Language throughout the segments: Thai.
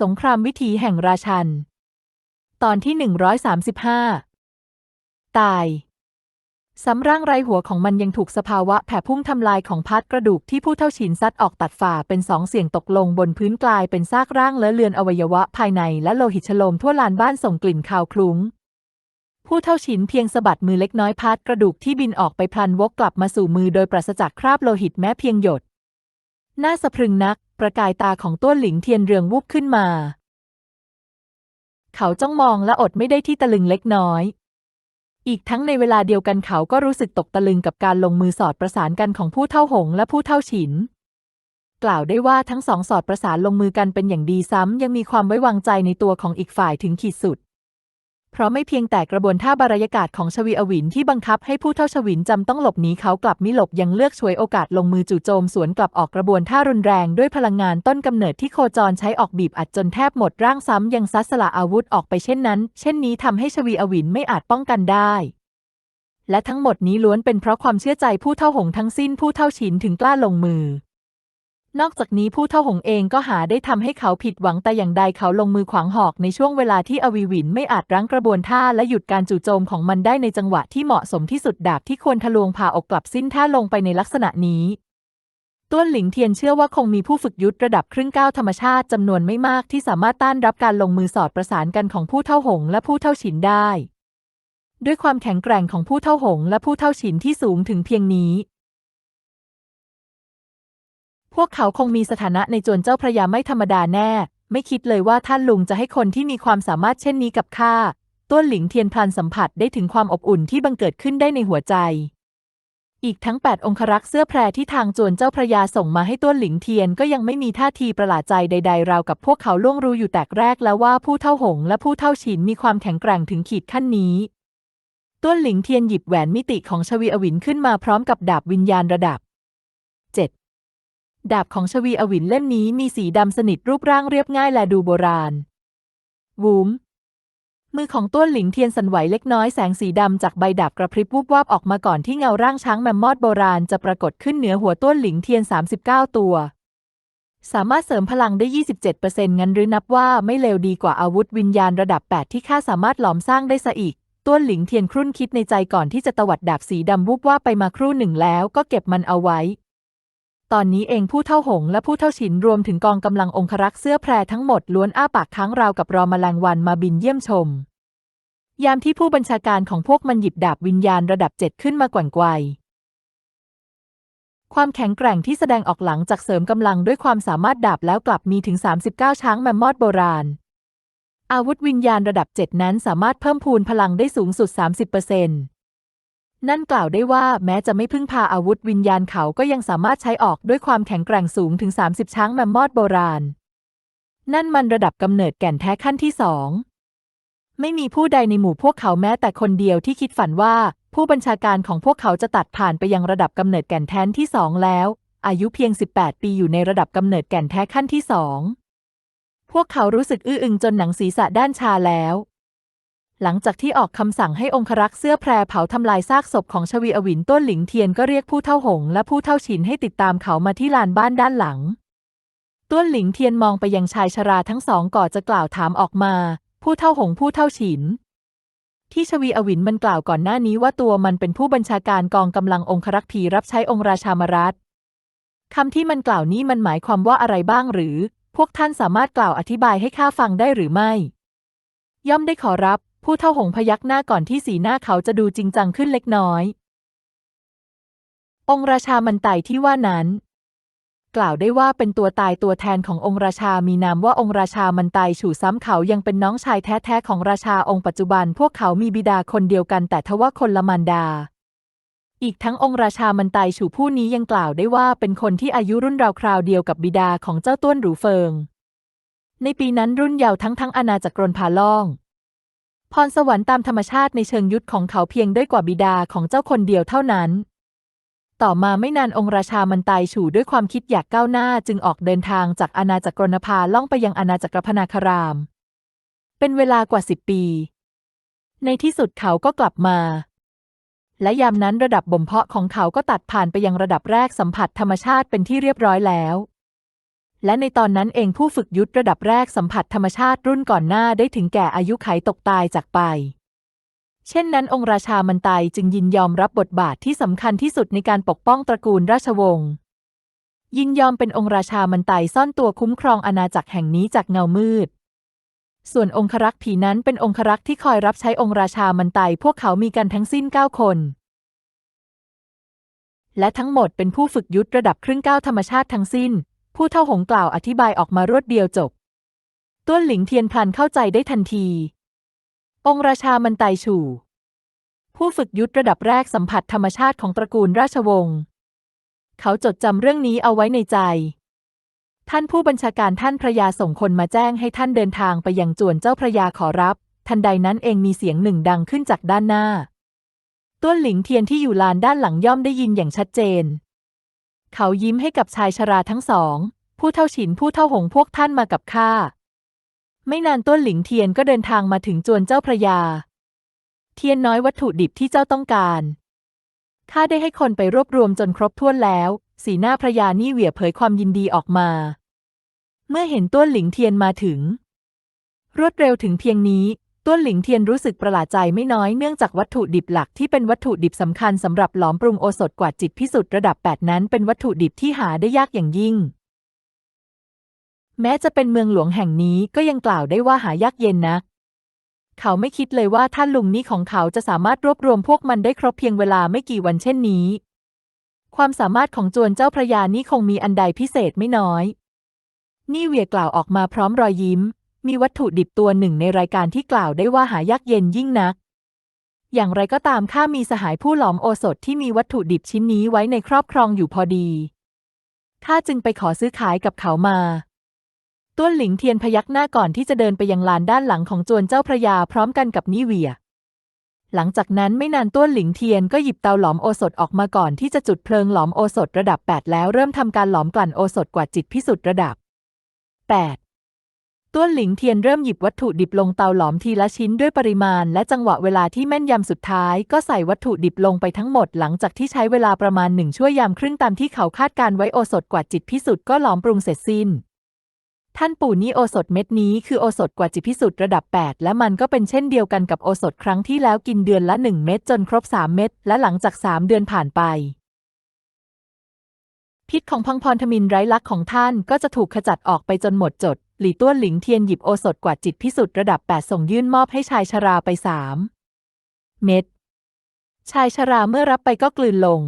สงครามวิถีแห่งราชัน ตอนที่ 135 ตายซ้ำร่างไรหัวของมันยังถูกสภาวะแผ่พุ่งทำลายของพัดกระดูกที่ผู้เท่าฉินซัดออกตัดฝ่าเป็นสองเสียงตกลงบนพื้นกลายเป็นซากร่างและเลือนอวัยวะภายในและโลหิตฉโลมทั่วลานบ้านส่งกลิ่นคาวคลุ้ง ผู้เท่าฉินเพียงสะบัดมือเล็กน้อยพัดกระดูกที่บินออกไปพลันวกกลับมาสู่มือโดยปราศจากคราบโลหิตแม้เพียงหยด น่าสะพรึงนัก ประกายตาของต้วหลิงเทียนเรืองวูบขึ้นมา เขาจ้องมองและอดไม่ได้ที่ตะลึงเล็กน้อย อีกทั้งในเวลาเดียวกันเขาก็รู้สึกตกตะลึงกับการลงมือสอดประสานกันของผู้เท่าหงและผู้เท่าฉิน กล่าวได้ว่าทั้งสองสอดประสานลงมือกันเป็นอย่างดีซ้ำยังมีความไว้วางใจในตัวของอีกฝ่ายถึงขีดสุด เพราะไม่เพียงแต่กระบวนท่าบารยากาศของชวีอวินที่บังคับให้ผู้เท่าชวินจำต้องหลบหนีเขากลับมิหลบยังเลือกช่วยโอกาสลงมือจู่โจมสวนกลับออกกระบวนท่ารุนแรงด้วยพลังงานต้นกำเนิดที่โคจรใช้ออกบีบอัดจนแทบหมดร่างซ้ำยังซัดสละอาวุธออกไปเช่นนั้น เช่นนี้ทำให้ชวีอวินไม่อาจป้องกันได้และทั้งหมดนี้ล้วนเป็นเพราะความเชื่อใจผู้เท่าหงทั้งสิ้นผู้เท่าฉินถึงกล้าลงมือ นอกจากนี้ผู้เท่าหงเองก็หาได้ทำให้เขาผิดหวังแต่อย่างใดเขาลงมือขวางหอกในช่วงเวลาที่อวีหวินไม่อาจรั้งกระบวนท่าและหยุดการจู่โจมของมันได้ในจังหวะที่เหมาะสมที่สุดดาบที่ควรทะลวงผ่าอกกลับสิ้นท่าลงไปในลักษณะนี้ต้วนหลิงเทียนเชื่อว่าคงมีผู้ฝึกยุทธระดับครึ่งก้าวธรรมชาติจำนวนไม่มากที่สามารถต้านรับการลงมือสอดประสานกันของผู้เท่าหงและผู้เท่าฉินได้ ด้วยความแข็งแกร่งของผู้เท่าหงและผู้เท่าฉินที่สูงถึงเพียงนี้ วกเขาคงมีสถานะในจวนเจ้าพระยาไม่ธรรมดาแน่ ไม่คิดเลยว่าท่านลุงจะให้คนที่มีความสามารถเช่นนี้กับข้าต้วนหลิงเทียนพลันสัมผัสได้ถึงความอบอุ่นที่บังเกิดขึ้นได้ในหัวใจ อีกทั้งแปดองครักษ์เสื้อแพรที่ทางจวนเจ้าพระยาส่งมาให้ต้วนหลิงเทียนก็ยังไม่มีท่าทีประหลาดใจใด ๆ ราวกับพวกเขาล่วงรู้อยู่แต่แรกแล้วว่าผู้เท่าหงและผู้เท่าฉินมีความแข็งแกร่งถึงขีดขั้นนี้ต้วนหลิงเทียนหยิบแหวนมิติของชวีอวินขึ้นมาพร้อมกับดาบวิญญาณระดับ ดาบของชวีอวินเล่มนี้มีสีดำสนิทรูปร่างเรียบง่ายและดูโบราณ วูม มือของต้วนหลิงเทียนสันไหวเล็กน้อยแสงสีดำจากใบดาบกระพริบวูบวาบออกมาก่อนที่เงาร่างช้างแมมมอดโบราณจะปรากฏขึ้นเหนือหัวต้วนหลิงเทียน 39 ตัว สามารถเสริมพลังได้ 27%งั้นหรือนับว่าไม่เลวดีกว่าอาวุธวิญญาณระดับ 8 ที่ข้าสามารถหลอมสร้างได้ซะอีกต้วนหลิงเทียนครุ่นคิดในใจก่อนที่จะตวัดดาบสีดำวูบว่าบไปมาครู่หนึ่งแล้วก็เก็บมันเอาไว้ ตอนนี้เองผู้เท่าหงและผู้เท่าฉินรวมถึงกองกำลังองครักษ์เสื้อแพรทั้งหมดล้วนอ้าปากค้างราวกับรอมแมลงวันมาบินเยี่ยมชม ยามที่ผู้บัญชาการของพวกมันหยิบดาบวิญญาณระดับเจ็ดขึ้นมาแกว่งไกวความแข็งแกร่งที่แสดงออกหลังจากเสริมกำลังด้วยความสามารถดาบแล้วกลับมีถึง 39 ช้างแมมมอดโบราณ อาวุธวิญญาณระดับ 7 นั้นสามารถเพิ่มพูนพลังได้สูงสุด 30% นั่นกล่าวได้ว่าแม้จะไม่พึ่งพาอาวุธวิญญาณเขาก็ยังสามารถใช้ออกด้วยความแข็งแกร่งสูงถึง 30 ช้างแมมมอดโบราณ นั่นมันระดับกำเนิดแก่นแท้ขั้นที่สอง ไม่มีผู้ใดในหมู่พวกเขาแม้แต่คนเดียวที่คิดฝันว่า ผู้บัญชาการของพวกเขาจะตัดผ่านไปยังระดับกำเนิดแก่นแท้ที่สองแล้ว อายุเพียง 18 ปีอยู่ในระดับกำเนิดแก่นแท้ขั้นที่สอง พวกเขารู้สึกอื้ออึงจนหนังศีรษะด้านชาแล้ว หลังจากที่ออกคำสั่งให้องครักษ์เสื้อแพรเผาทำลายซากศพของชวีอวินต้นหลิงเทียนก็เรียกผู้เท่าหง และผู้เท่าฉินให้ติดตามเขามาที่ลานบ้านด้านหลัง ต้วนหลิงเทียนมองไปยังชายชราทั้งสองก่อนจะกล่าวถามออกมา ผู้เท่าหงผู้เท่าฉิน ที่ชวีอวินมันกล่าวก่อนหน้านี้ว่าตัวมันเป็นผู้บัญชาการกองกำลังองครักษ์ผีรับใช้องค์ราชามรัฐคำที่มันกล่าวนี้มันหมายความว่าอะไรบ้างหรือ พวกท่านสามารถกล่าวอธิบายให้ข้าฟังได้หรือไม่ ย่อมได้ขอรับ ผู้เท่าหงพยักหน้าก่อนที่สีหน้าเขาจะดูจริงจังขึ้นเล็กน้อย องค์ราชามันไตที่ว่านั้น กล่าวได้ว่าเป็นตัวตายตัวแทนขององค์ราชามีนามว่าองค์ราชามันไตฉู่ซ้ำเขายังเป็นน้องชายแท้ๆของราชาองค์ปัจจุบัน พวกเขามีบิดาคนเดียวกันแต่ทว่าคนละมารดาอีกทั้งองค์ราชามันไตฉู่ผู้นี้ยังกล่าวได้ว่าเป็นคนที่อายุรุ่นราวคราวเดียวกับบิดาของเจ้าต้วนหรูเฟิง ในปีนั้นรุ่นเยาว์ทั้งทั้งอาณาจักรนพาล่อง พรสวรรค์ตามธรรมชาติในเชิงยุทธของเขาเพียงด้อยกว่าบิดาของเจ้าคนเดียวเท่านั้น ต่อมาไม่นานองค์ราชามันตายฉู่ด้วยความคิดอยากก้าวหน้าจึงออกเดินทางจากอาณาจักรนภาล่องไปยังอาณาจักรพนาคาราม เป็นเวลากว่าสิบปี ในที่สุดเขาก็กลับมา และยามนั้นระดับบ่มเพาะของเขาก็ตัดผ่านไปยังระดับแรกสัมผัสธรรมชาติเป็นที่เรียบร้อยแล้ว และในตอนนั้นเองผู้ฝึกยุทธระดับแรกสัมผัสธรรมชาติรุ่นก่อนหน้าได้ถึงแก่อายุไขตกตายจากไป เช่นนั้นองค์ราชามันไตจึงยินยอมรับบทบาทที่สำคัญที่สุดในการปกป้องตระกูลราชวงศ์ยินยอมเป็นองค์ราชามันไตซ่อนตัวคุ้มครองอาณาจักรแห่งนี้จากเงามืด ส่วนองครักษ์ผีนั้นเป็นองครักษ์ที่คอยรับใช้องค์ราชามันไตพวกเขามีกันทั้งสิ้นเก้าคน และทั้งหมดเป็นผู้ฝึกยุทธระดับครึ่งก้าวธรรมชาติทั้งสิ้น ผู้เท่าหงกล่าวอธิบายออกมารวดเดียวจบ ต้วนหลิงเทียนพลันเข้าใจได้ทันที องค์ราชามันไตฉู่ ผู้ฝึกยุทธระดับแรกสัมผัสธรรมชาติของตระกูลราชวงศ์ เขาจดจำเรื่องนี้เอาไว้ในใจ ท่านผู้บัญชาการท่านพระยาส่งคนมาแจ้งให้ท่านเดินทางไปยังจวนเจ้าพระยาขอรับ ทันใดนั้นเองมีเสียงหนึ่งดังขึ้นจากด้านหน้าต้วนหลิงเทียนที่อยู่ลานด้านหลังย่อมได้ยินอย่างชัดเจน เขายิ้มให้กับชายชราทั้งสอง ผู้เท่าฉินผู้เท่าหงพวกท่านมากับข้า ไม่นานต้นหลิงเทียนก็เดินทางมาถึงจวนเจ้าพระยา เทียนน้อยวัตถุดิบที่เจ้าต้องการ ข้าได้ให้คนไปรวบรวมจนครบถ้วนแล้ว สีหน้าพระยานี่เหวี่ยเผยความยินดีออกมา เมื่อเห็นต้นหลิงเทียนมาถึง รวดเร็วถึงเพียงนี้ ต้วนหลิงเทียนรู้สึกประหลาดใจไม่น้อยเนื่องจากวัตถุดิบหลักที่เป็นวัตถุดิบสำคัญสำหรับหลอมปรุงโอสถกว่าจิตพิสุทธิ์ระดับ 8 นั้นเป็นวัตถุดิบที่หาได้ยากอย่างยิ่ง แม้จะเป็นเมืองหลวงแห่งนี้ก็ยังกล่าวได้ว่าหายากเย็นนะเขาไม่คิดเลยว่าท่านลุงนี้ของเขาจะสามารถรวบรวมพวกมันได้ครบเพียงเวลาไม่กี่วันเช่นนี้ ความสามารถของจวนเจ้าพระยานี่คงมีอันใดพิเศษไม่น้อย นี่เวียกล่าวออกมาพร้อมรอยยิ้ม มีวัตถุดิบตัวหนึ่งในรายการที่กล่าวได้ว่าหายากเย็นยิ่งนัก อย่างไรก็ตามข้ามีสหายผู้หลอมโอสถที่มีวัตถุดิบชิ้นนี้ไว้ในครอบครองอยู่พอดี ข้าจึงไปขอซื้อขายกับเขามาต้วนหลิงเทียนพยักหน้าก่อนที่จะเดินไปยังลานด้านหลังของจวนเจ้าพระยาพร้อมกันกับนี่เวีย หลังจากนั้นไม่นานต้วนหลิงเทียนก็หยิบเตาหลอมโอสถออกมาก่อนที่จะจุดเพลิงหลอมโอสถระดับ 8 แล้วเริ่มทำการหลอมกลั่นโอสถกว่าจิตพิสุทธิ์ระดับ 8 ต้วนหลิงเทียนเริ่มหยิบวัตถุดิบลงเตาหลอมทีละชิ้นด้วยปริมาณและจังหวะเวลาที่แม่นยำสุดท้ายก็ใส่วัตถุดิบลงไปทั้งหมดหลังจากที่ใช้เวลาประมาณหนึ่งชั่วยามครึ่งตามที่เขาคาดการไว้โอสถกว่าจิตพิสุทธิ์ก็หลอมปรุงเสร็จสิ้น ท่านปู่นี่โอสถเม็ดนี้คือโอสถกว่าจิตพิสุทธิ์ระดับ 8 และมันก็เป็นเช่นเดียวกันกับโอสถครั้งที่แล้วกินเดือนละ 1 เม็ดจนครบ 3 เม็ดและหลังจาก 3 เดือนผ่านไป พิษของพังพรทมินไร้ลักษ์ของท่านก็จะถูกขจัดออกไปจนหมดจด หลี่ต้วนหลิงเทียนหยิบโอสถกว่าจิตพิสุทธิ์ระดับ 8 ส่งยื่นมอบให้ชายชราไป3เม็ด ชายชราเมื่อรับไปก็กลืนลง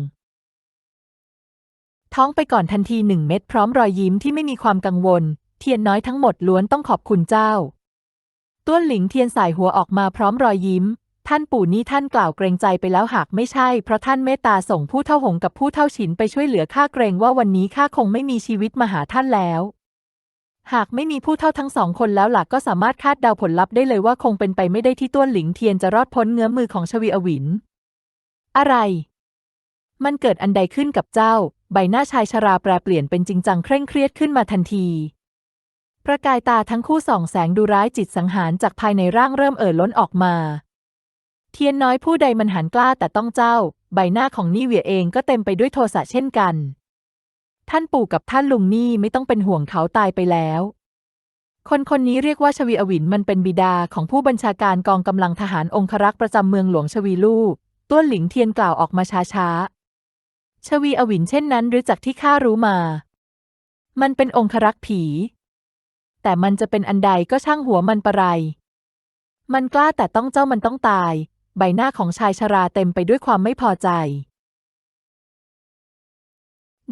ท้องไปก่อนทันทีหนึ่งเม็ดพร้อมรอยยิ้มที่ไม่มีความกังวล เทียนน้อยทั้งหมดล้วนต้องขอบคุณเจ้า ต้วนหลิงเทียนสายหัวออกมาพร้อมรอยยิ้ม ท่านปู่นี่ท่านกล่าวเกรงใจไปแล้วหากไม่ใช่ เพราะท่านเมตตาส่งผู้เท่าหงกับผู้เท่าฉินไปช่วยเหลือข้าเกรงว่าวันนี้ข้าคงไม่มีชีวิตมาหาท่านแล้ว หากไม่มีผู้เท่าทั้งสองคนแล้วหลักก็สามารถคาดเดาผลลัพธ์ได้เลยว่าคงเป็นไปไม่ได้ที่ต้วนหลิงเทียนจะรอดพ้นเงื้อมือของชวีอวิน อะไร มันเกิดอันใดขึ้นกับเจ้า ใบหน้าชายชราแปรเปลี่ยนเป็นจริงจังเคร่งเครียดขึ้นมาทันทีประกายตาทั้งคู่ส่องแสงดูร้ายจิตสังหารจากภายในร่างเริ่มเอ่อล้นออกมา เทียนน้อยผู้ใดมันหันกล้าแต่ต้องเจ้า ใบหน้าของนี่เหวียเองก็เต็มไปด้วยโทสะเช่นกัน ท่านปู่กับท่านลุงนี่ไม่ต้องเป็นห่วงเขาตายไปแล้ว คนคนนี้เรียกว่าชวีอวินมันเป็นบิดาของผู้บัญชาการกองกำลังทหารองครักษ์ประจำเมืองหลวงชวีลู่ต้วนหลิงเทียนกล่าวออกมาช้าๆ ชวีอวินเช่นนั้นหรือจากที่ข้ารู้มา มันเป็นองครักษ์ผี แต่มันจะเป็นอันใดก็ช่างหัวมันปะไร มันกล้าแต่ต้องเจ้ามันต้องตาย ใบหน้าของชายชราเต็มไปด้วยความไม่พอใจ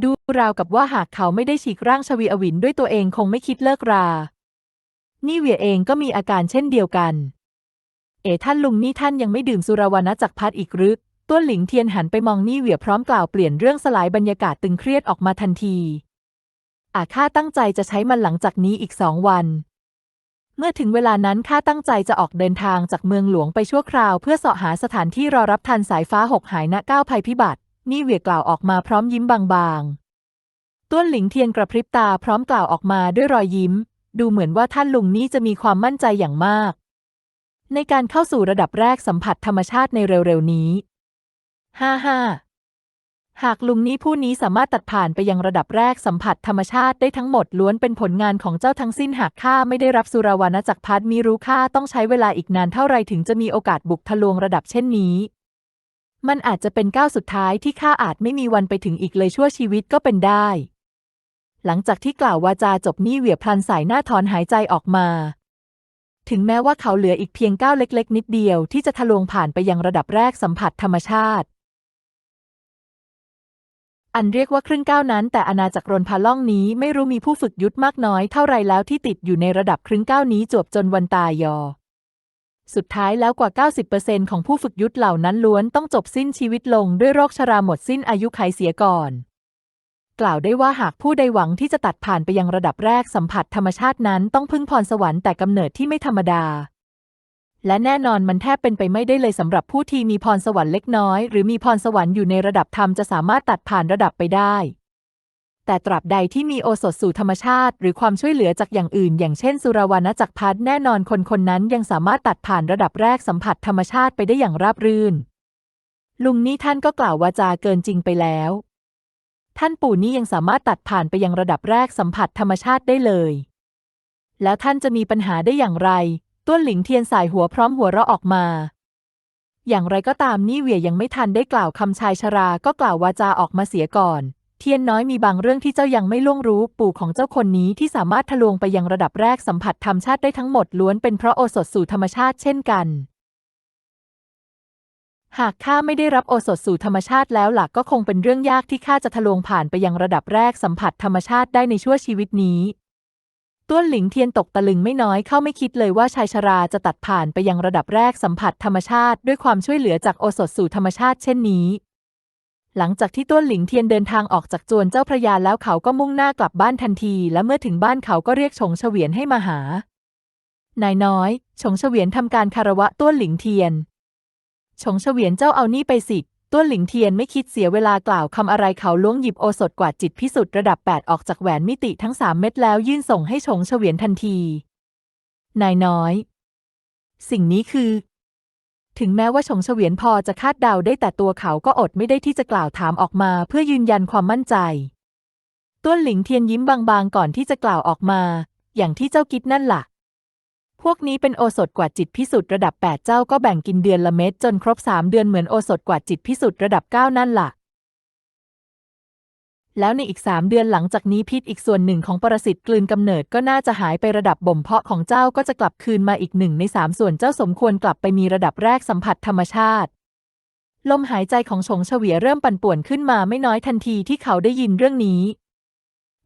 ดูราวกับว่าหากเขาไม่ได้ฉีกร่างชวีอวินด้วยตัวเองคงไม่คิดเลิกรา นี่เวียเองก็มีอาการเช่นเดียวกัน เอ๋ท่านลุงนี่ท่านยังไม่ดื่มสุราวนจักรพัดอีกหรือต้วนหลิงเทียนหันไปมองนี่เหวียพร้อมกล่าวเปลี่ยนเรื่องสลายบรรยากาศตึงเครียดออกมาทันทีอาข้าตั้งใจจะใช้มันหลังจากนี้อีกสองวัน เมื่อถึงเวลานั้นข้าตั้งใจจะออกเดินทางจากเมืองหลวงไปชั่วคราว เพื่อเสาะหาสถานที่รอรับทันสายฟ้าหกหายณก้าวภัยพิบัติ นี่เหวียกล่าวออกมาพร้อมยิ้มบางๆ ต้วนหลิงเทียนกระพริบตาพร้อมกล่าวออกมาด้วยรอยยิ้ม ดูเหมือนว่าท่านลุงนี่จะมีความมั่นใจอย่างมาก ในการเข้าสู่ระดับแรกสัมผัสธรรมชาติในเร็วๆนี้ห้าห้า หากลุงนี้ผู้นี้สามารถตัดผ่านไปยังระดับแรกสัมผัสธรรมชาติได้ทั้งหมดล้วนเป็นผลงานของเจ้าทั้งสิ้นหากข้าไม่ได้รับสุราวานะจากพัดมีรู้ค่าต้องใช้เวลาอีกนานเท่าไรถึงจะมีโอกาสบุกทะลวงระดับเช่นนี้ มันอาจจะเป็นก้าวสุดท้ายที่ข้าอาจไม่มีวันไปถึงอีกเลยชั่วชีวิตก็เป็นได้ หลังจากที่กล่าววาจาจบนี่เหวียพลันสายหน้าถอนหายใจออกมา ถึงแม้ว่าเขาเหลืออีกเพียงก้าวเล็ก ๆ นิดเดียวที่จะทะลวงผ่านไปยังระดับแรกสัมผัสธรรมชาติ อันเรียกว่าครึ่งก้าวนั้น แต่อาณาจักรรนพาล่องนี้ไม่รู้มีผู้ฝึกยุทธมากน้อยเท่าไรแล้วที่ติดอยู่ในระดับครึ่งก้าวนี้จวบจนวันตายยอ สุดท้ายแล้วกว่า 90%ของผู้ฝึกยุทธเหล่านั้นล้วนต้องจบสิ้นชีวิตลงด้วยโรคชราหมดสิ้นอายุไขเสียก่อน กล่าวได้ว่าหากผู้ใดหวังที่จะตัดผ่านไปยังระดับแรกสัมผัสธรรมชาตินั้นต้องพึ่งพรสวรรค์แต่กำเนิดที่ไม่ธรรมดา และแน่นอนมันแทบเป็นไปไม่ได้เลยสำหรับผู้ที่มีพรสวรรค์เล็กน้อย หรือมีพรสวรรค์อยู่ในระดับธรรมจะสามารถตัดผ่านระดับไปได้ แต่ตราบใดที่มีโอสถสู่ธรรมชาติ หรือความช่วยเหลือจากอย่างอื่น อย่างเช่น สุราวานะจักรพัฒแน่นอนคนคนนั้นยังสามารถตัดผ่านระดับแรกสัมผัสธรรมชาติไปได้อย่างราบรื่น ลุงนี่ท่านก็กล่าววาจาเกินจริงไปแล้ว ท่านปู่นี่ยังสามารถตัดผ่านไปยังระดับแรกสัมผัสธรรมชาติได้เลยแล้วท่านจะมีปัญหาได้อย่างไร ต้วนหลิงเทียนสายหัวพร้อมหัวเราะออกมา อย่างไรก็ตามนี่เหวียยังไม่ทันได้กล่าวคำชายชราก็กล่าววาจาออกมาเสียก่อน เทียนน้อยมีบางเรื่องที่เจ้ายังไม่ล่วงรู้ปู่ของเจ้าคนนี้ที่สามารถทะลวงไปยังระดับแรกสัมผัสธรรมชาติได้ทั้งหมดล้วนเป็นเพราะโอสถสู่ธรรมชาติเช่นกันหากข้าไม่ได้รับโอสถสู่ธรรมชาติแล้วหลักก็คงเป็นเรื่องยากที่ข้าจะทะลวงผ่านไปยังระดับแรกสัมผัสธรรมชาติได้ในชั่วชีวิตนี้ ต้วนหลิงเทียนตกตะลึงไม่น้อยเข้าไม่คิดเลยว่าชายชราจะตัดผ่านไปยังระดับแรกสัมผัสธรรมชาติ ด้วยความช่วยเหลือจากโอสถสู่ธรรมชาติเช่นนี้ หลังจากที่ต้วนหลิงเทียนเดินทางออกจากจวนเจ้าพระยาแล้วเขาก็มุ่งหน้ากลับบ้านทันที และเมื่อถึงบ้านเขาก็เรียกชงเฉวียนให้มาหานายน้อยชงเฉวียนทำการคารวะต้วนหลิงเทียนชงเฉวียนเจ้าเอานี่ไปสิ ต้วนหลิงเทียนไม่คิดเสียเวลากล่าวคำอะไรเขาล้วงหยิบโอสถกว่าจิตพิสุทธิ์ระดับ 8 ออกจากแหวนมิติทั้ง3เม็ดแล้วยื่นส่งให้ชงเฉวียนทันที นายน้อย สิ่งนี้คือ ถึงแม้ว่าชงเฉวียนพอจะคาดเดาได้แต่ตัวเขาก็อดไม่ได้ที่จะกล่าวถามออกมาเพื่อยืนยันความมั่นใจ ต้วนหลิงเทียนยิ้มบางๆก่อนที่จะกล่าวออกมา อย่างที่เจ้าคิดนั่นล่ะ วกนี้เป็นโอสถกว่าจิตพิสุทธิ์ระดับ 8 เจ้าก็แบ่งกินเดือนละเม็ดจนครบ 3 เดือนเหมือนโอสถกว่าจิตพิสุทธิ์ระดับ 9 นั่นล่ะ แล้วในอีก 3 เดือนหลังจากนี้พิษอีกส่วนหนึ่งของปรสิตกลืนกำเนิดก็น่าจะหายไประดับบ่มเพาะของเจ้าก็จะกลับคืนมาอีกหนึ่งใน3ส่วนเจ้าสมควรกลับไปมีระดับแรกสัมผัสธรรมชาติลมหายใจของชงเฉวียเริ่มปั่นป่วนขึ้นมาไม่น้อยทันทีที่เขาได้ยินเรื่องนี้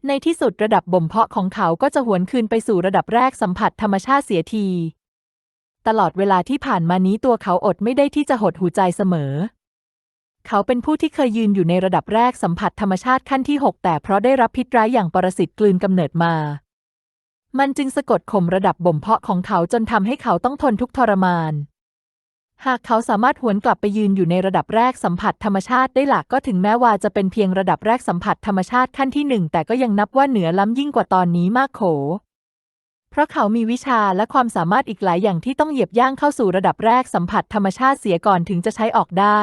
ในที่สุดระดับบ่มเพาะของเขาก็จะหวนคืนไปสู่ระดับแรกสัมผัสธรรมชาติเสียที ตลอดเวลาที่ผ่านมานี้ตัวเขาอดไม่ได้ที่จะหดหูใจเสมอ เขาเป็นผู้ที่เคยยืนอยู่ในระดับแรกสัมผัสธรรมชาติขั้นที่ 6 แต่เพราะได้รับพิษร้ายอย่างปรสิตกลืนกำเนิดมา มันจึงสะกดข่มระดับบ่มเพาะของเขาจนทำให้เขาต้องทนทุกทรมาน หากเขาสามารถหวนกลับไปยืนอยู่ในระดับแรกสัมผัสธรรมชาติได้หลักก็ถึงแม้ว่าจะเป็นเพียงระดับแรกสัมผัสธรรมชาติขั้นที่หนึ่งแต่ก็ยังนับว่าเหนือล้ำยิ่งกว่าตอนนี้มากโข เพราะเขามีวิชาและความสามารถอีกหลายอย่างที่ต้องเหยียบย่างเข้าสู่ระดับแรกสัมผัสธรรมชาติเสียก่อนถึงจะใช้ออกได้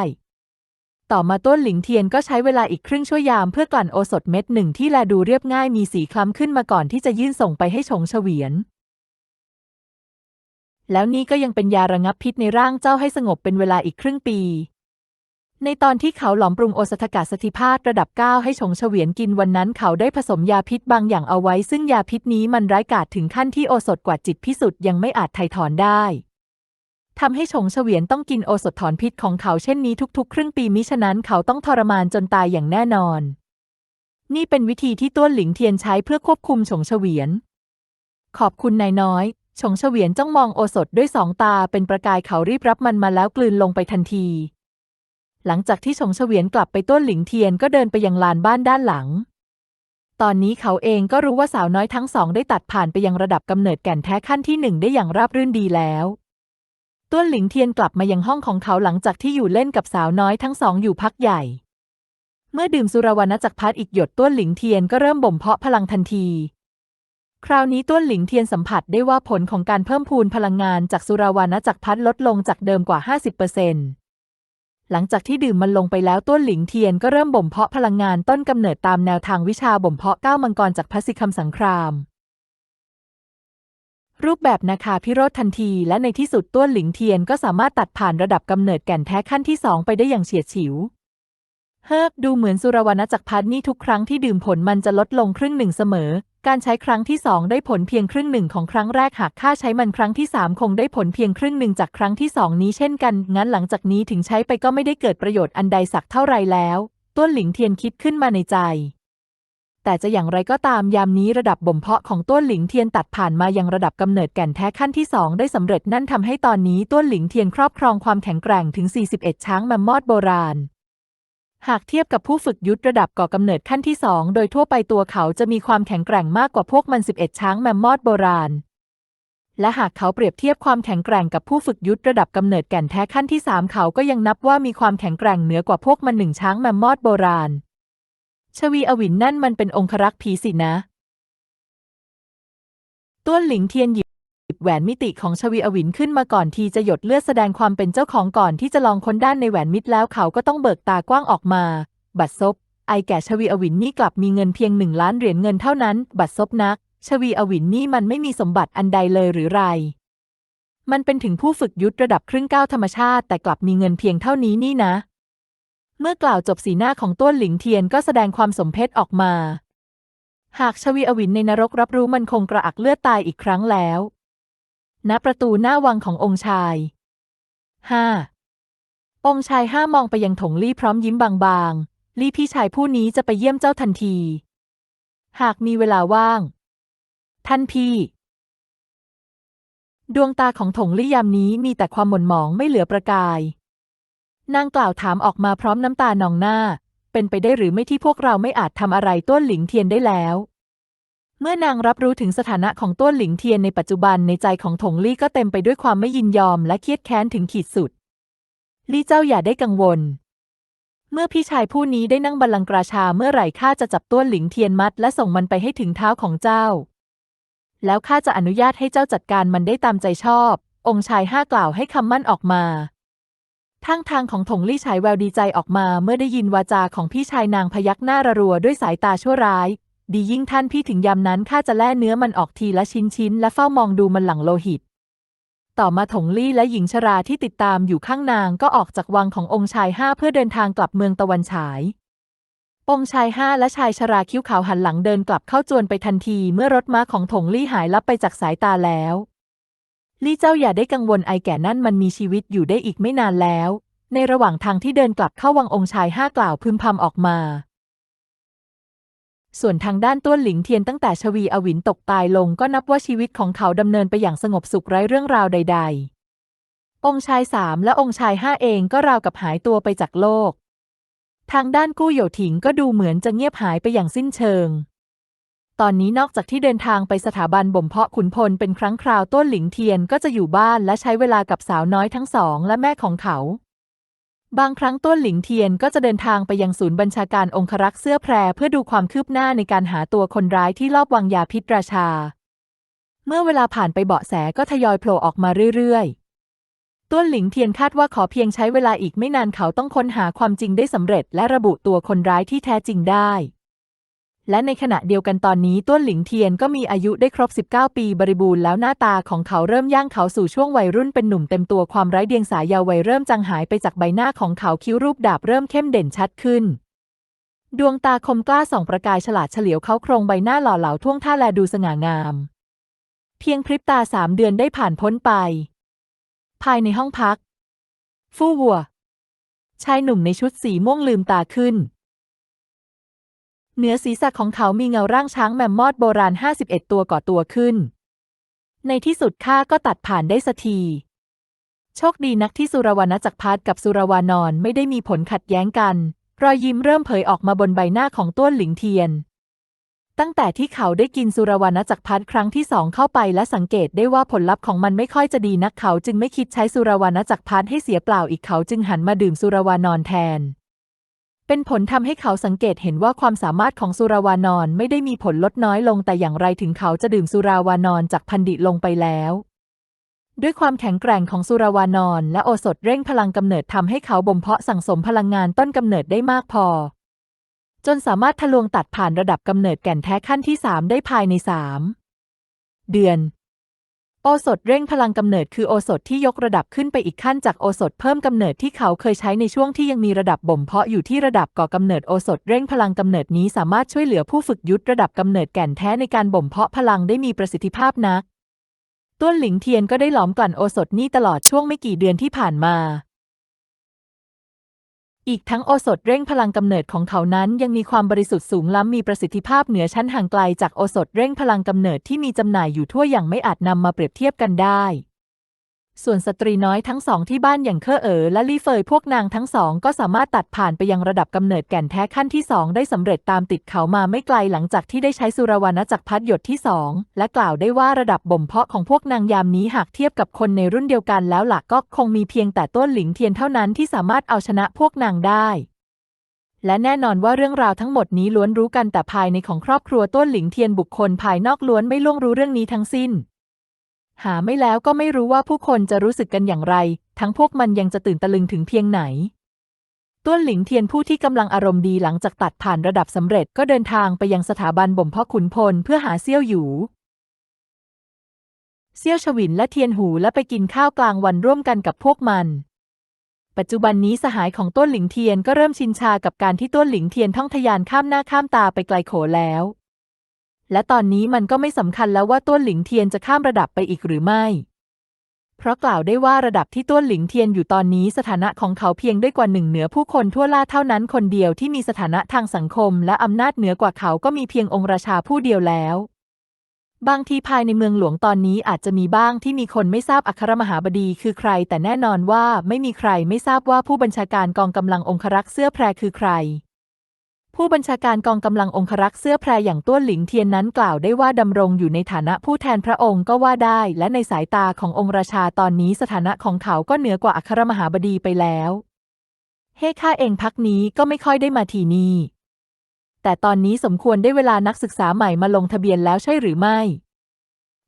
ต่อมาต้นหลิงเทียนก็ใช้เวลาอีกครึ่งชั่วยามเพื่อกลั่นโอสถเม็ดหนึ่งที่แลดูเรียบง่ายมีสีคล้ำขึ้นมาก่อนที่จะยื่นส่งไปให้ชงเฉวียน แล้วนี่ก็ยังเป็นยาระงับพิษในร่างเจ้าให้สงบเป็นเวลาอีกครึ่งปี ในตอนที่เขาหลอมปรุงโอสถกาสถิพาตระดับ 9 ให้ชงเฉวียนกินวันนั้นเขาได้ผสมยาพิษบางอย่างเอาไว้ ซึ่งยาพิษนี้มันร้ายกาจถึงขั้นที่โอสถกว่าจิตพิสุทธิ์ยังไม่อาจไถ่ถอนได้ทำให้ชงเฉวียนต้องกินโอสถถอนพิษของเขาเช่นนี้ทุกๆ ครึ่งปีมิฉะนั้นเขาต้องทรมานจนตายอย่างแน่นอน นี่เป็นวิธีที่ต้วนหลิงเทียนใช้เพื่อควบคุมชงเฉวียน ขอบคุณนายน้อย ชงเฉวียนจ้องมองโอสถด้วยสองตาเป็นประกายเขารีบรับมันมาแล้วกลืนลงไปทันที หลังจากที่ชงเฉวียนกลับไปต้นหลิงเทียนก็เดินไปยังลานบ้านด้านหลัง ตอนนี้เขาเองก็รู้ว่าสาวน้อยทั้งสองได้ตัดผ่านไปยังระดับกำเนิดแก่นแท้ขั้นที่หนึ่งได้อย่างราบรื่นดีแล้วต้วนหลิงเทียนกลับมายังห้องของเขาหลังจากที่อยู่เล่นกับสาวน้อยทั้งสองอยู่พักใหญ่ เมื่อดื่มสุรวรรณจักรพัดอีกหยดต้วนหลิงเทียนก็เริ่มบ่มเพาะพลังทันที คราวนี้ต้วนหลิงเทียนสัมผัสได้ว่าผลของการเพิ่มพูนพลังงานจากสุราวรรณจักรพัดลดลงจากเดิมกว่า 50%หลังจากที่ดื่มมันลงไปแล้วต้วนหลิงเทียนก็เริ่มบ่มเพาะพลังงานต้นกำเนิดตามแนวทางวิชาบ่มเพาะก้าวมังกรจากพระสิคำสังคราม รูปแบบนาคาพิโรธทันที และในที่สุดต้วนหลิงเทียนก็สามารถตัดผ่านระดับกำเนิดแก่นแท้ขั้นที่สองไปได้อย่างเฉียดฉิว เฮิกดูเหมือนสุรวรรณจักรพรรดินี่ทุกครั้งที่ดื่มผลมันจะลดลงครึ่งหนึ่งเสมอ การใช้ครั้งที่สองได้ผลเพียงครึ่งหนึ่งของครั้งแรกหากค่าใช้มันครั้งที่สามคงได้ผลเพียงครึ่งหนึ่งจากครั้งที่สองนี้เช่นกัน งั้นหลังจากนี้ถึงใช้ไปก็ไม่ได้เกิดประโยชน์อันใดสักเท่าไรแล้ว ต้วนหลิงเทียนคิดขึ้นมาในใจ แต่จะอย่างไรก็ตามยามนี้ระดับบ่มเพาะของต้วนหลิงเทียนตัดผ่านมายังระดับกำเนิดแก่นแท้ขั้นที่สองได้สำเร็จนั่นทำให้ตอนนี้ต้วนหลิงเทียนครอบครองความแข็งแกร่งถึง 41 ช้างแมมมอดโบราณ หากเทียบกับผู้ฝึกยุทธระดับก่อกำเนิดขั้นที่สองโดยทั่วไปตัวเขาจะมีความแข็งแกร่งมากกว่าพวกมัน 11 ช้างแมมมอดโบราณ และหากเขาเปรียบเทียบความแข็งแกร่งกับผู้ฝึกยุทธระดับกำเนิดแก่นแท้ขั้นที่สามเขาก็ยังนับว่ามีความแข็งแกร่งเหนือกว่าพวกมันหนึ่งช้างแมมมอดโบราณ ชวีอวินนั่นมันเป็นองครักษ์ผีสินะ ต้วนหลิงเทียนหยิบ แหวนมิติของชวีอวินขึ้นมาก่อนทีจะหยดเลือดแสดงความเป็นเจ้าของก่อนที่จะลองค้นด้านในแหวนมิตรแล้วเขาก็ต้องเบิกตากว้างออกมา บัดซบ ไอแก่ชวีอวินนี่กลับมีเงินเพียงหนึ่งล้านเหรียญเงินเท่านั้น บัดซบนัก ชวีอวินนี่มันไม่มีสมบัติอันใดเลยหรือไร มันเป็นถึงผู้ฝึกยุทธระดับครึ่งก้าวธรรมชาติ แต่กลับมีเงินเพียงเท่านี้นี่นะ เมื่อกล่าวจบสีหน้าของต้วนหลิงเทียนก็แสดงความสมเพชออกมาหากชวีอวินในนรกรับรู้มันคงกระอักเลือดตายอีกครั้งแล้ว ณประตูหน้าวังขององค์ชายห้าองค์ชายห้ามองไปยังถงลี่พร้อมยิ้มบางๆ ลี่พี่ชายผู้นี้จะไปเยี่ยมเจ้าทันที หากมีเวลาว่าง ท่านพี่ ดวงตาของถงลี่ยามนี้มีแต่ความหม่นหมองไม่เหลือประกาย นางกล่าวถามออกมาพร้อมน้ำตานองหน้า เป็นไปได้หรือไม่ที่พวกเราไม่อาจทำอะไรต้วนหลิงเทียนได้แล้ว เมื่อนางรับรู้ถึงสถานะของต้วหลิงเทียนในปัจจุบันในใจของถงลี่ก็เต็มไปด้วยความไม่ยินยอมและเครียดแค้นถึงขีดสุด ลี่เจ้าอย่าได้กังวล เมื่อพี่ชายผู้นี้ได้นั่งบัลลังก์ราชาเมื่อไหร่ข้าจะจับต้วหลิงเทียนมัด และส่งมันไปให้ถึงเท้าของเจ้า แล้วข้าจะอนุญาตให้เจ้าจัดการมันได้ตามใจชอบ องค์ชายห้ากล่าวให้คำมั่นออกมาทางทางของถงลี่ฉายแววดีใจออกมาเมื่อได้ยินวาจาของพี่ชายนางพยักหน้าระรัวด้วยสายตาชั่วร้าย ดียิ่งท่านพี่ถึงยามนั้นข้าจะแล่เนื้อมันออกทีละชิ้นชิ้นและเฝ้ามองดูมันหลังโลหิต ต่อมาถงลี่และหญิงชราที่ติดตามอยู่ข้างนางก็ออกจากวังขององค์ชายห้าเพื่อเดินทางกลับเมืองตะวันฉาย องค์ชายห้าและชายชราคิ้วขาวหันหลังเดินกลับเข้าจวนไปทันทีเมื่อรถม้าของถงลี่หายลับไปจากสายตาแล้วลี่เจ้าอย่าได้กังวลไอแก่นั่นมันมีชีวิตอยู่ได้อีกไม่นานแล้ว ในระหว่างทางที่เดินกลับเข้าวังองค์ชายห้ากล่าวพึมพำออกมา ส่วนทางด้านต้วนหลิงเทียนตั้งแต่ชวีอวินตกตายลงก็นับว่าชีวิตของเขาดำเนินไปอย่างสงบสุขไร้เรื่องราวใด ๆ องค์ชายสามและองค์ชายห้าเองก็ราวกับหายตัวไปจากโลก ทางด้านกู้เหยวถิงก็ดูเหมือนจะเงียบหายไปอย่างสิ้นเชิง ตอนนี้นอกจากที่เดินทางไปสถาบันบ่มเพาะขุนพลเป็นครั้งคราวต้นหลิงเทียนก็จะอยู่บ้านและใช้เวลากับสาวน้อยทั้งสองและแม่ของเขา บางครั้งต้นหลิงเทียนก็จะเดินทางไปยังศูนย์บัญชาการองครักษ์เสื้อแพรเพื่อดูความคืบหน้าในการหาตัวคนร้ายที่ลอบวางยาพิษราชา เมื่อเวลาผ่านไปเบาะแสก็ทยอยโผล่ออกมาเรื่อยๆ ต้วนหลิงเทียนคาดว่าขอเพียงใช้เวลาอีกไม่นานเขาต้องค้นหาความจริงได้สำเร็จ และระบุตัวคนร้ายที่แท้จริงได้ และในขณะเดียวกันตอนนี้ต้วนหลิงเทียนก็มีอายุได้ครบ 19 ปีบริบูรณ์แล้วหน้าตาของเขาเริ่มย่างเขาสู่ช่วงวัยรุ่นเป็นหนุ่มเต็มตัวความไร้เดียงสายาววัยเริ่มจางหายไปจากใบหน้าของเขาคิ้วรูปดาบเริ่มเข้มเด่นชัดขึ้น ดวงตาคมกล้าส่องประกายฉลาดเฉลียวเขาโครงใบหน้าหล่อเหลาท่วงท่าแลดูสง่างาม เพียงพริบตาสามเดือนได้ผ่านพ้นไป ภายในห้องพัก ฟู่วัว ชายหนุ่มในชุดสีม่วงลืมตาขึ้น เหนือศีรษะของเขามีเงาร่างช้างแมมมอดโบราณ 51 ตัวก่อตัวขึ้น ในที่สุดข้าก็ตัดผ่านได้สักที โชคดีนักที่สุรวรรณจักรพรรดิกับสุรวานอนไม่ได้มีผลขัดแย้งกัน รอยยิ้มเริ่มเผยออกมาบนใบหน้าของต้วนหลิงเทียน ตั้งแต่ที่เขาได้กินสุรวรรณจักรพรรดิครั้งที่สองเข้าไปและสังเกตได้ว่าผลลัพธ์ของมันไม่ค่อยจะดีนักเขาจึงไม่คิดใช้สุรวรรณจักรพรรดิให้เสียเปล่าอีกเขาจึงหันมาดื่มสุรวานอนแทน เป็นผลทำให้เขาสังเกตเห็นว่าความสามารถของสุราวานอนไม่ได้มีผลลดน้อยลงแต่อย่างไรถึงเขาจะดื่มสุราวานอนจากพันดิลงไปแล้ว ด้วยความแข็งแกร่งของสุราวานอนและโอสถเร่งพลังกำเนิดทำให้เขาบ่มเพาะสั่งสมพลังงานต้นกำเนิดได้มากพอ จนสามารถทะลวงตัดผ่านระดับกำเนิดแก่นแท้ขั้นที่3ได้ภายใน3เดือน โอสถเร่งพลังกำเนิดคือโอสถที่ยกระดับขึ้นไปอีกขั้นจากโอสถเพิ่มกำเนิดที่เขาเคยใช้ในช่วงที่ยังมีระดับบ่มเพาะอยู่ที่ระดับก่อกำเนิดโอสถเร่งพลังกำเนิดนี้สามารถช่วยเหลือผู้ฝึกยุทธระดับกำเนิดแก่นแท้ในการบ่มเพาะพลังได้มีประสิทธิภาพนักต้วนหลิงเทียนก็ได้หลอมกลั่นโอสถนี่ตลอดช่วงไม่กี่เดือนที่ผ่านมา อีกทั้งโอสถเร่งพลังกำเนิดของเขานั้นยังมีความบริสุทธิ์สูงล้ำมีประสิทธิภาพเหนือชั้นห่างไกลจากโอสถเร่งพลังกำเนิดที่มีจำหน่ายอยู่ทั่วอย่างไม่อาจนำมาเปรียบเทียบกันได้ ส่วนสตรีน้อยทั้งสองที่บ้านอย่างเคอเอ๋อและลี่เฟยพวกนางทั้งสองก็สามารถตัดผ่านไปยังระดับกำเนิดแก่นแท้ขั้นที่สองได้สำเร็จตามติดเขามาไม่ไกลหลังจากที่ได้ใช้สุรวรรณจักรพัดหยดที่สองและกล่าวได้ว่าระดับบ่มเพาะของพวกนางยามนี้หากเทียบกับคนในรุ่นเดียวกันแล้วหลักก็คงมีเพียงแต่ต้นหลิงเทียนเท่านั้นที่สามารถเอาชนะพวกนางได้และแน่นอนว่าเรื่องราวทั้งหมดนี้ล้วนรู้กันแต่ภายในของครอบครัวต้นหลิงเทียนบุคคลภายนอกล้วนไม่ล่วงรู้เรื่องนี้ทั้งสิ้น หาไม่แล้วก็ไม่รู้ว่าผู้คนจะรู้สึกกันอย่างไร ทั้งพวกมันยังจะตื่นตะลึงถึงเพียงไหน ต้วนหลิงเทียนผู้ที่กำลังอารมณ์ดีหลังจากตัดผ่านระดับสำเร็จก็เดินทางไปยังสถาบันบ่มเพาะขุนพลเพื่อหาเซี่ยวหยูเซี่ยวฉวินและเทียนหูและไปกินข้าวกลางวันร่วมกันกับพวกมัน ปัจจุบันนี้สหายของต้นหลิงเทียนก็เริ่มชินชากับการที่ต้นหลิงเทียนท่องทะยานข้ามหน้าข้ามตาไปไกลโขแล้ว และตอนนี้มันก็ไม่สำคัญแล้วว่าต้นหลิงเทียนจะข้ามระดับไปอีกหรือไม่ เพราะกล่าวได้ว่าระดับที่ต้นหลิงเทียนอยู่ตอนนี้สถานะของเขาเพียงด้วยกว่าหนึ่งเหนือผู้คนทั่วล่าเท่านั้นคนเดียวที่มีสถานะทางสังคม และอำนาจเหนือกว่าเขาก็มีเพียงองค์ราชาผู้เดียวแล้วบางทีภายในเมืองหลวงตอนนี้อาจจะมีบ้างที่มีคนไม่ทราบอัครมหาบดีคือใคร แต่แน่นอนว่าไม่มีใครไม่ทราบว่าผู้บัญชาการกองกำลังองครักษ์เสื้อแพรคือใคร ผู้บัญชาการกองกำลังองครักษ์เสื้อแพรอย่างต้วนหลิงเทียนนั้นกล่าวได้ว่าดำรงอยู่ในฐานะผู้แทนพระองค์ก็ว่าได้ และในสายตาขององค์ราชาตอนนี้สถานะของเขาก็เหนือกว่าอัครมหาบดีไปแล้ว เฮ้ข้าเองพักนี้ก็ไม่ค่อยได้มาทีนี่แต่ตอนนี้สมควรได้เวลานักศึกษาใหม่มาลงทะเบียนแล้วใช่หรือไม่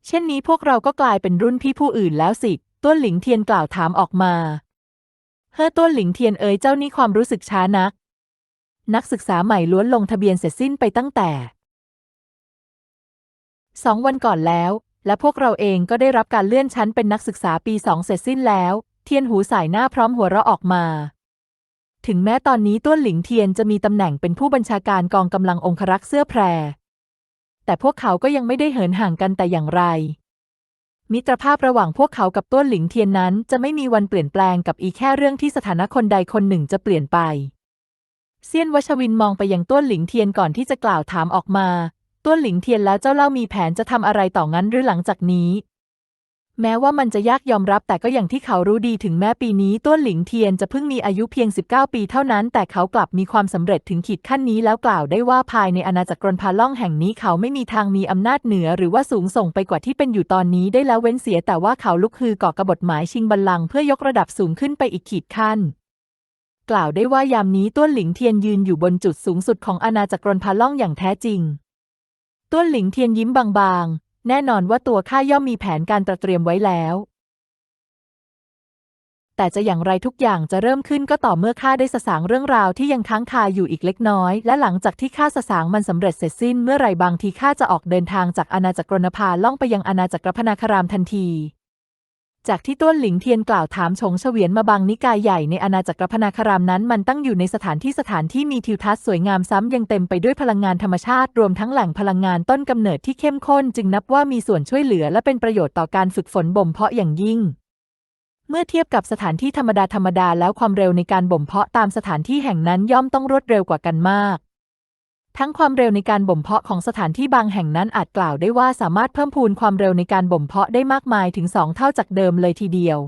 เช่นนี้พวกเราก็กลายเป็นรุ่นพี่ผู้อื่นแล้วสิต้วนหลิงเทียนกล่าวถามออกมา เฮ้อต้วนหลิงเทียนเอ๋ยเจ้านี่ความรู้สึกช้านัก นักศึกษาใหม่ล้วนลงทะเบียนเสร็จสิ้นไปตั้งแต่สองวันก่อนแล้ว และพวกเราเองก็ได้รับการเลื่อนชั้นเป็นนักศึกษาปีสองเสร็จสิ้นแล้ว เทียนหูสายหน้าพร้อมหัวเราะออกมา ถึงแม้ตอนนี้ต้วนหลิงเทียนจะมีตำแหน่งเป็นผู้บัญชาการกองกำลังองครักษ์เสื้อแพร แต่พวกเขาก็ยังไม่ได้เหินห่างกันแต่อย่างไร มิตรภาพระหว่างพวกเขากับต้วนหลิงเทียนนั้น จะไม่มีวันเปลี่ยนแปลงกับอีแค่เรื่องที่สถานะคนใดคนหนึ่งจะเปลี่ยนไป เซียนวัชวินมองไปยังต้วนหลิงเทียนก่อนที่จะกล่าวถามออกมา ต้วนหลิงเทียนแล้วเจ้าเล่ามีแผนจะทำอะไรต่องั้นหรือหลังจากนี้ แม้ว่ามันจะยากยอมรับแต่ก็อย่างที่เขารู้ดีถึงแม้ปีนี้ต้วนหลิงเทียนจะเพิ่งมีอายุเพียง 19 ปีเท่านั้น แต่เขากลับมีความสำเร็จถึงขีดขั้นนี้แล้วกล่าวได้ว่าภายในอาณาจักรกรนพาล่องแห่งนี้เขาไม่มีทางมีอำนาจเหนือ หรือว่าสูงส่งไปกว่าที่เป็นอยู่ตอนนี้ได้แล้วเว้นเสียแต่ว่าเขาลุกฮือก่อกบฏหมายชิงบัลลังก์เพื่อยกระดับสูงขึ้นไปอีกขีดขั้น กล่าวได้ว่ายามนี้ต้วนหลิงเทียนยืนอยู่บนจุดสูงสุดของอาณาจักรรนพาล่องอย่างแท้จริง ต้วนหลิงเทียนยิ้มบางๆ แน่นอนว่าตัวข้าย่อมมีแผนการตระเตรียมไว้แล้ว แต่จะอย่างไรทุกอย่างจะเริ่มขึ้นก็ต่อเมื่อข้าได้สสางเรื่องราวที่ยังค้างคาอยู่อีกเล็กน้อย และหลังจากที่ข้าสสางมันสำเร็จเสร็จสิ้นเมื่อไหร่บางทีข้าจะออกเดินทางจากอาณาจักรรพาล่องไปยังอาณาจักรพนาคารามทันที จากที่ต้วนหลิงเทียนกล่าวถามชงเฉวียนมาบางนิกายใหญ่ในอาณาจักรพนาคารามนั้นมันตั้งอยู่ในสถานที่สถานที่มีทิวทัศน์สวยงามซ้ำยังเต็มไปด้วยพลังงานธรรมชาติ รวมทั้งแหล่งพลังงานต้นกำเนิดที่เข้มข้น จึงนับว่ามีส่วนช่วยเหลือและเป็นประโยชน์ต่อการฝึกฝนบ่มเพาะอย่างยิ่ง เมื่อเทียบกับสถานที่ธรรมดาธรรมดาแล้วความเร็วในการบ่มเพาะตามสถานที่แห่งนั้นย่อมต้องรวดเร็วกว่ากันมาก ทั้งความเร็วในการบ่มเพาะของสถานที่บางแห่งนั้นอาจกล่าวได้ว่าสามารถเพิ่มพูนความเร็วในการบ่มเพาะได้มากมายถึงสองเท่าจากเดิมเลยทีเดียว